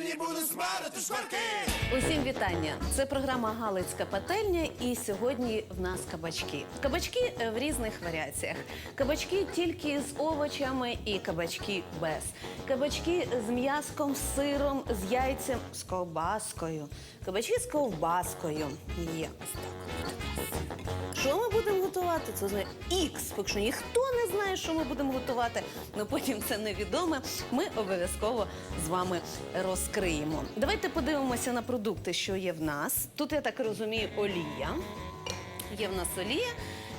пательні буду смарити шкварки. Усім вітання! Це програма Галицька пательня, і сьогодні в нас кабачки. Кабачки е, в різних варіаціях. Кабачки тільки з овочами і кабачки без. Кабачки з м'яском, з сиром, з яйцем, з ковбаскою. Кабачки з ковбаскою. Є. Готувати? Це знає Ікс. Якщо ніхто не знає, що ми будемо готувати. але потім це невідоме. Ми обов'язково з вами розкриємо. Давайте подивимося на продукти, що є в нас. Тут я так розумію, олія. Є в нас олія,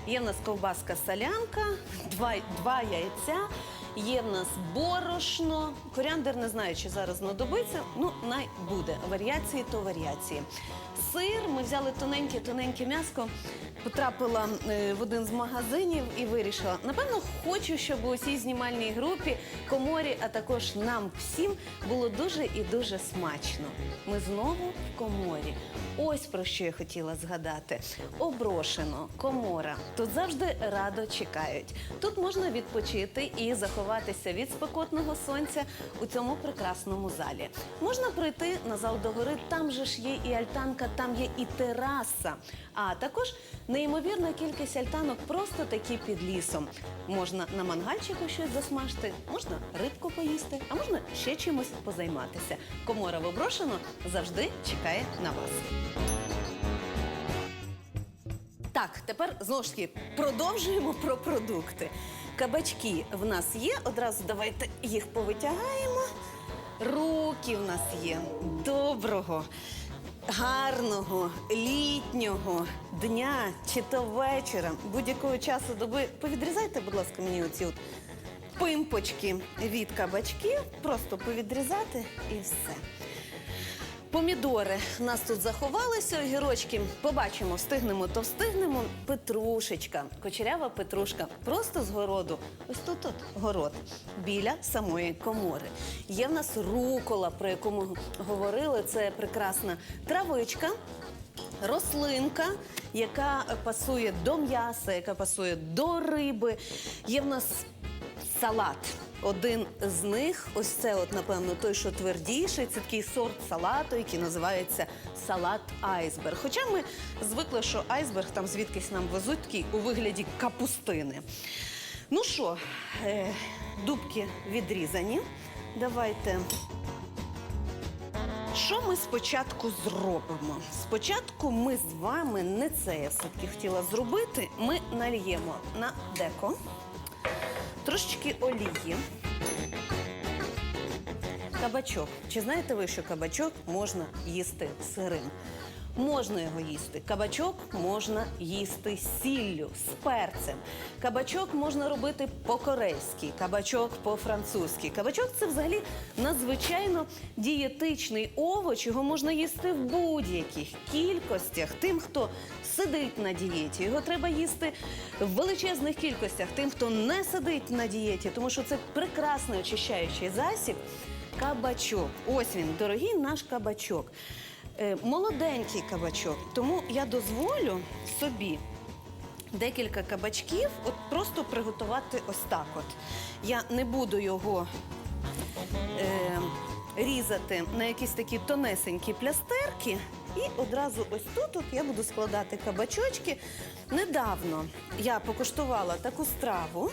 є в нас ковбаска солянка, два, два яйця. Є в нас борошно, коріандр не знаю, чи зараз знадобиться. Ну, най буде. Варіації то варіації. Сир, ми взяли тоненьке-тоненьке м'яско, потрапила е, в один з магазинів і вирішила. Напевно, хочу, щоб у усій знімальній групі, коморі, а також нам всім було дуже і дуже смачно. Ми знову в коморі. Ось про що я хотіла згадати: оброшено, комора. Тут завжди радо чекають. Тут можна відпочити і заховатися від спекотного сонця у цьому прекрасному залі. Можна прийти на зал до гори, там же ж є і альтанка, там є і тераса. А також неймовірна кількість альтанок просто такі під лісом. Можна на мангальчику щось засмажити, можна рибку поїсти, а можна ще чимось позайматися. Комора в оброшено завжди чекає на вас. Так, тепер знову ж таки продовжуємо про продукти. Кабачки в нас є. Одразу давайте їх повитягаємо. Руки в нас є. Доброго, гарного, літнього дня чи то вечора, будь-якого часу доби. Повідрізайте, будь ласка, мені оці от пимпочки від кабачків. Просто повідрізати і все. Помідори нас тут заховалися, огірочки. Побачимо, встигнемо, то встигнемо. Петрушечка, кочерява петрушка, просто з городу. Ось тут от город, біля самої комори. Є в нас рукола, про яку ми говорили. Це прекрасна травичка, рослинка, яка пасує до м'яса, яка пасує до риби. Є в нас салат. Один з них, ось це, от, напевно, той, що твердіший, це такий сорт салату, який називається салат айсберг. Хоча ми звикли, що айсберг там звідкись нам везуть такий у вигляді капустини. Ну що, е, дубки відрізані. Давайте. Що ми спочатку зробимо? Спочатку ми з вами не це я все-таки хотіла зробити. Ми нальємо на деко трошечки олії. Кабачок. Чи знаєте ви, що кабачок можна їсти сирим? Можна його їсти. Кабачок можна їсти сіллю, з перцем. Кабачок можна робити по-корейськи, кабачок по-французьки. Кабачок це взагалі надзвичайно дієтичний овоч. Його можна їсти в будь-яких кількостях. Тим, хто сидить на дієті, його треба їсти в величезних кількостях. Тим, хто не сидить на дієті, тому що це прекрасний очищаючий засіб. Кабачок. Ось він, дорогий наш кабачок. Е, молоденький кабачок. Тому я дозволю собі декілька кабачків от просто приготувати ось так. От. Я не буду його е, різати на якісь такі тонесенькі плястерки. І одразу ось тут от я буду складати кабачочки. Недавно я покуштувала таку страву,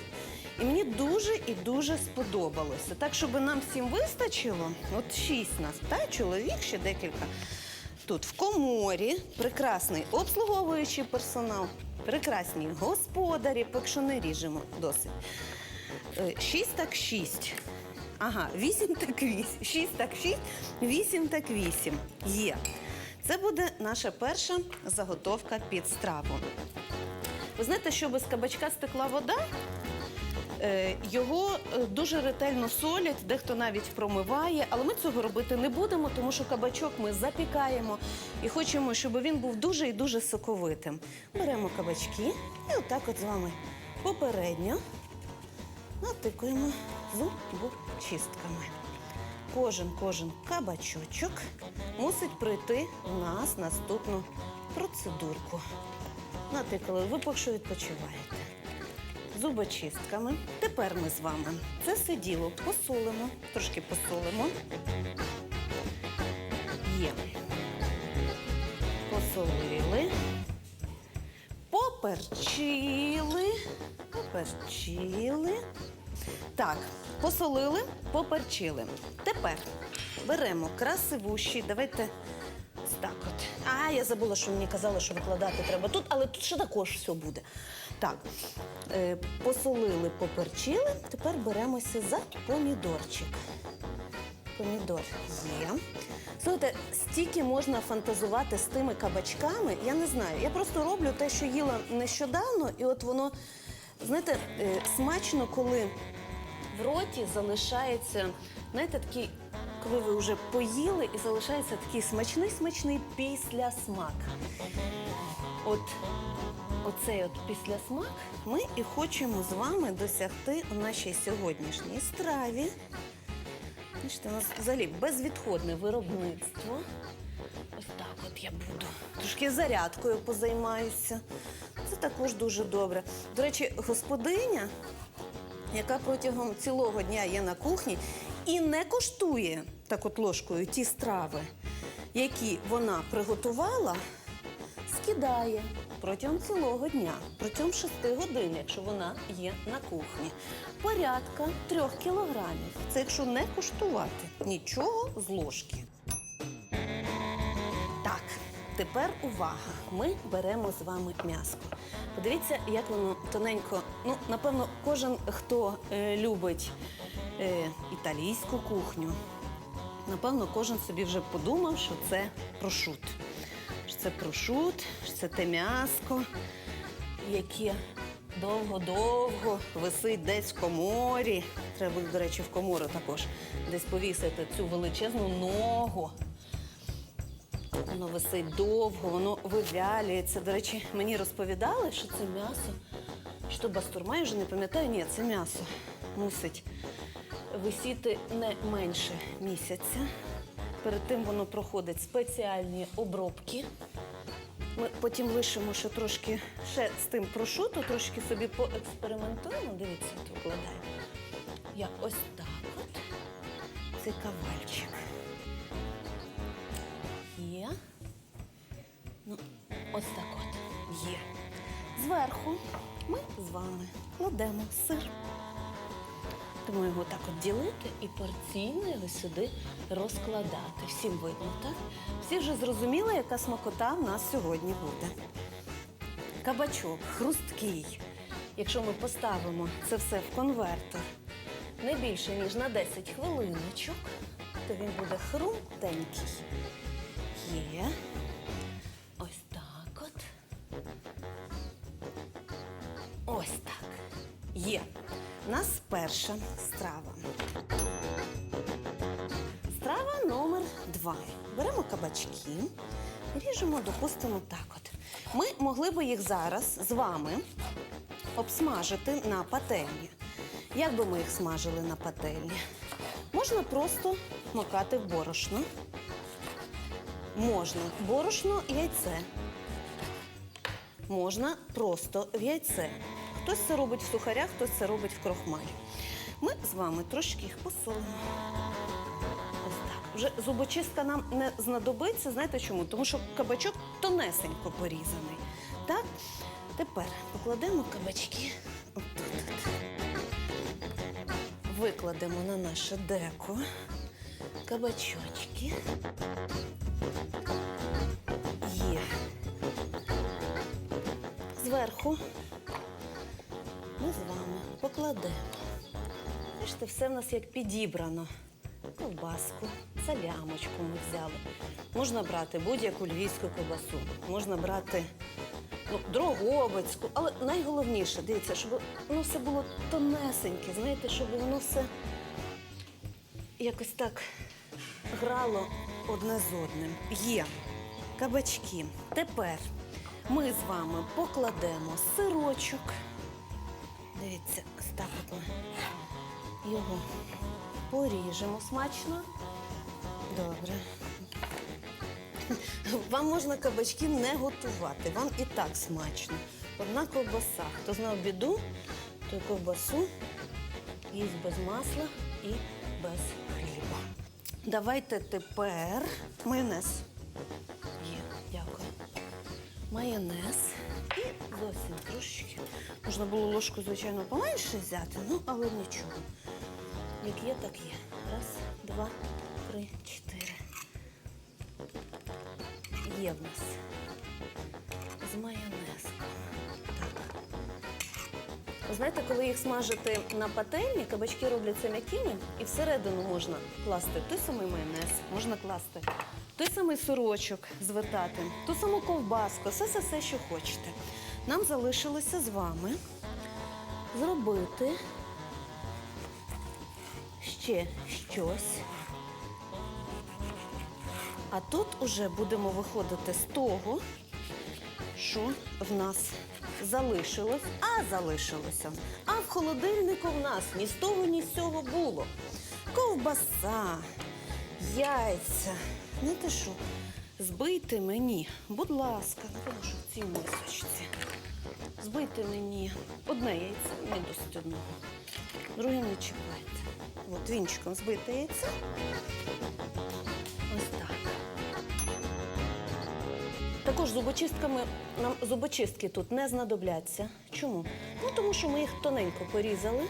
і мені дуже і дуже сподобалося. Так, щоб нам всім вистачило, от шість нас, та чоловік ще декілька. Тут в коморі прекрасний обслуговуючий персонал, прекрасні господарі, поки що не ріжемо досить. Е, Шість так шість. Ага, вісім так вісім. Шість так шість, вісім так вісім. Є. Це буде наша перша заготовка під страву. Ви знаєте, щоб з кабачка стекла вода, Його е, дуже ретельно солять, дехто навіть промиває, але ми цього робити не будемо, тому що кабачок ми запікаємо і хочемо, щоб він був дуже і дуже соковитим. Беремо кабачки і отак от з вами попередньо натикуємо зубочистками. Кожен кожен кабачочок мусить пройти в нас наступну процедурку. Натикали, ви поки що відпочиваєте зубочистками. Тепер ми з вами це все діло посолимо, трошки посолимо. Є. Посолили. Поперчили. Поперчили. Так, посолили, поперчили. Тепер беремо красивущий. Давайте так от. А, я забула, що мені казали, що викладати треба тут, але тут ще також все буде. Так, е, посолили, поперчили. Тепер беремося за помідорчик. Помідор є. Слухайте, стільки можна фантазувати з тими кабачками, я не знаю. Я просто роблю те, що їла нещодавно, і от воно, знаєте, е, смачно, коли в роті залишається, знаєте, такий, коли ви вже поїли, і залишається такий смачний-смачний післясмак. От оцей от післясмак ми і хочемо з вами досягти у нашій сьогоднішній страві. Бачите, у нас взагалі безвідходне виробництво. Ось так от я буду. Трошки зарядкою позаймаюся. Це також дуже добре. До речі, господиня, яка протягом цілого дня є на кухні і не коштує так от ложкою ті страви, які вона приготувала, скидає протягом цілого дня, протягом шести годин, якщо вона є на кухні. Порядка трьох кілограмів. Це якщо не куштувати нічого з ложки. Так, тепер увага. Ми беремо з вами м'яско. Подивіться, як воно тоненько. Ну, напевно, кожен, хто е, любить е, італійську кухню, напевно, кожен собі вже подумав, що це прошут. Це прошут, це те м'яско, яке довго-довго висить десь в коморі. Треба до речі, в комору також десь повісити цю величезну ногу. Воно висить довго, воно вивялюється. До речі, мені розповідали, що це м'ясо. Що бастурма, я вже не пам'ятаю, ні, це м'ясо мусить висіти не менше місяця. Перед тим воно проходить спеціальні обробки. Ми потім лишимо ще трошки ще з тим прошуту, трошки собі поекспериментуємо. Дивіться, викладаємо. Я ось так от. Цей кавальчик. Є. Ну, ось так от. Є. Зверху ми з вами кладемо сир. Тому його так от ділити і порційно його сюди розкладати. Всім видно, так? Всі вже зрозуміли, яка смакота в нас сьогодні буде. Кабачок хрусткий. Якщо ми поставимо це все в конвертер не більше, ніж на 10 хвилиночок, то він буде хрумтенький. Є. Ось так от. Ось так. Є. У нас перша страва. Страва номер два. Беремо кабачки, ріжемо, допустимо, так от. Ми могли би їх зараз з вами обсмажити на пательні. Як би ми їх смажили на пательні? Можна просто макати в борошно. Можна борошно, яйце. Можна просто в яйце. Хтось це робить в сухарях, хтось це робить в крохмалі. Ми з вами трошки їх посолимо. Ось так. Вже зубочистка нам не знадобиться. Знаєте чому? Тому що кабачок тонесенько порізаний. Так? Тепер покладемо кабачки отут. Викладемо на наше деко кабачочки. Зверху ми з вами покладемо. Бачите, все в нас як підібрано. Ковбаску, салямочку ми взяли. Можна брати будь-яку львівську ковбасу, можна брати ну, дрогобицьку, але найголовніше, дивіться, щоб воно все було тонесеньке, знаєте, щоб воно все якось так грало одне з одним. Є кабачки. Тепер ми з вами покладемо сирочок. Дивіться, так його поріжемо смачно. Добре. Вам можна кабачки не готувати, вам і так смачно. Одна ковбаса. Хто знав біду, то ковбасу їсть без масла і без хліба. Давайте тепер майонез. Майонез. І зовсім трошечки. Можна було ложку, звичайно, поменше взяти, ну, але нічого. Як є, так є. Раз, два, три, чотири. Є в нас. З майонезком. Так. Знаєте, коли їх смажити на пательні, кабачки робляться м'якими, і всередину можна класти той самий майонез, можна класти той самий сирочок звертати, ту саму ковбаску, все, все, все, що хочете. Нам залишилося з вами зробити ще щось. А тут уже будемо виходити з того, що в нас залишилось, а залишилося. А в холодильнику в нас ні з того, ні з цього було. Ковбаса, яйця. Не те що. Збийте мені, будь ласка, напевно, в цій мисочці. Збийте мені одне яйце, мені досить одного. Друге не чіпайте. От вінчиком збите яйце. Ось так. Також зубочистками нам зубочистки тут не знадобляться. Чому? Ну тому що ми їх тоненько порізали.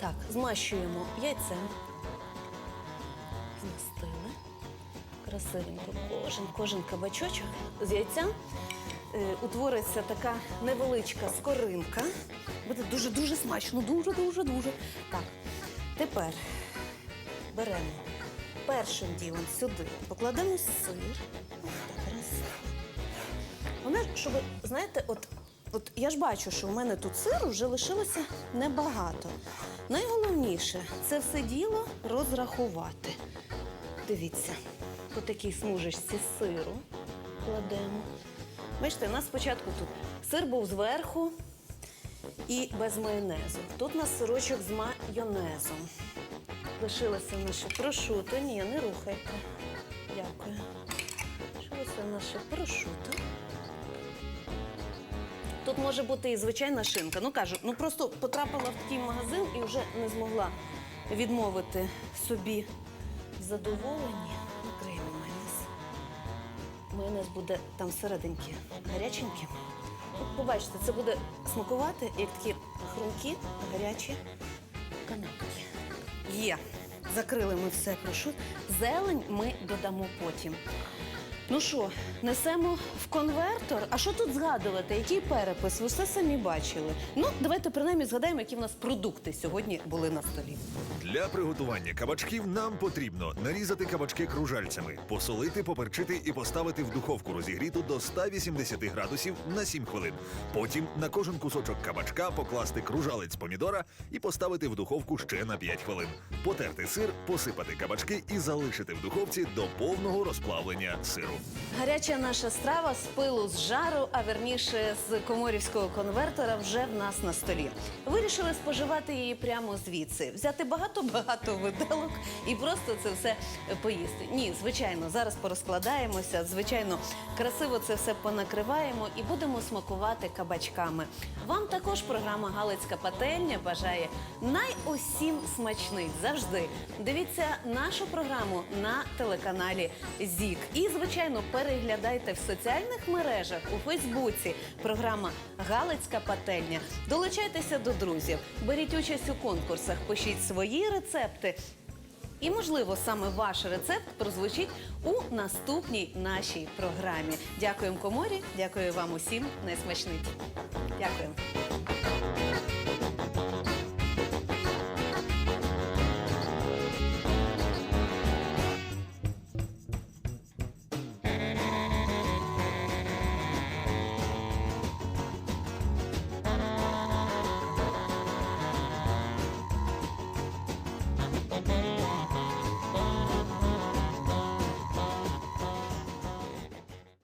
Так, змащуємо яйцем. Змастили. Красивенько. Кожен, кожен кабачочок з яйця е, утвориться така невеличка скоринка. Буде дуже-дуже смачно. Дуже-дуже дуже. Так. Тепер беремо першим ділом сюди, покладемо сир. Вона, щоб, знаєте, от, от я ж бачу, що у мене тут сиру вже лишилося небагато. Найголовніше це все діло розрахувати. Дивіться, по такій смужечці сиру кладемо. Бачите, у нас спочатку тут сир був зверху і без майонезу. Тут у нас сирочок з майонезом. Лишилося наше прошуто. Ні, не рухайте. Дякую. Лишилося наше прошуто. Тут може бути і звичайна шинка. Ну кажу, ну просто потрапила в такий магазин і вже не змогла відмовити собі в задоволенні. Накриємо майонез. Майонез буде там всерединки гаряченьким. Побачите, це буде смакувати, як такі хрумкі, гарячі канапки. Є. Закрили ми все прошу. Зелень ми додамо потім. Ну що, несемо в конвертор. А що тут згадувати? Який перепис? Ви все самі бачили. Ну, давайте принаймні згадаємо, які в нас продукти сьогодні були на столі. Для приготування кабачків нам потрібно нарізати кабачки кружальцями, посолити, поперчити і поставити в духовку розігріту до 180 градусів на 7 хвилин. Потім на кожен кусочок кабачка покласти кружалець помідора і поставити в духовку ще на 5 хвилин. Потерти сир, посипати кабачки і залишити в духовці до повного розплавлення сиру. Гаряча наша страва з пилу з жару, а верніше з коморівського конвертора вже в нас на столі. Вирішили споживати її прямо звідси, взяти багато-багато виделок і просто це все поїсти. Ні, звичайно, зараз порозкладаємося, звичайно, красиво це все понакриваємо і будемо смакувати кабачками. Вам також програма Галицька пательня бажає найусім смачних завжди. Дивіться нашу програму на телеканалі ЗІК. І, звичайно, переглядайте в соціальних мережах у Фейсбуці. Програма Галицька пательня. Долучайтеся до друзів, беріть участь у конкурсах, пишіть свої рецепти. І, можливо, саме ваш рецепт прозвучить у наступній нашій програмі. Дякуємо коморі, дякую вам усім. Найсмачнить. Дякую.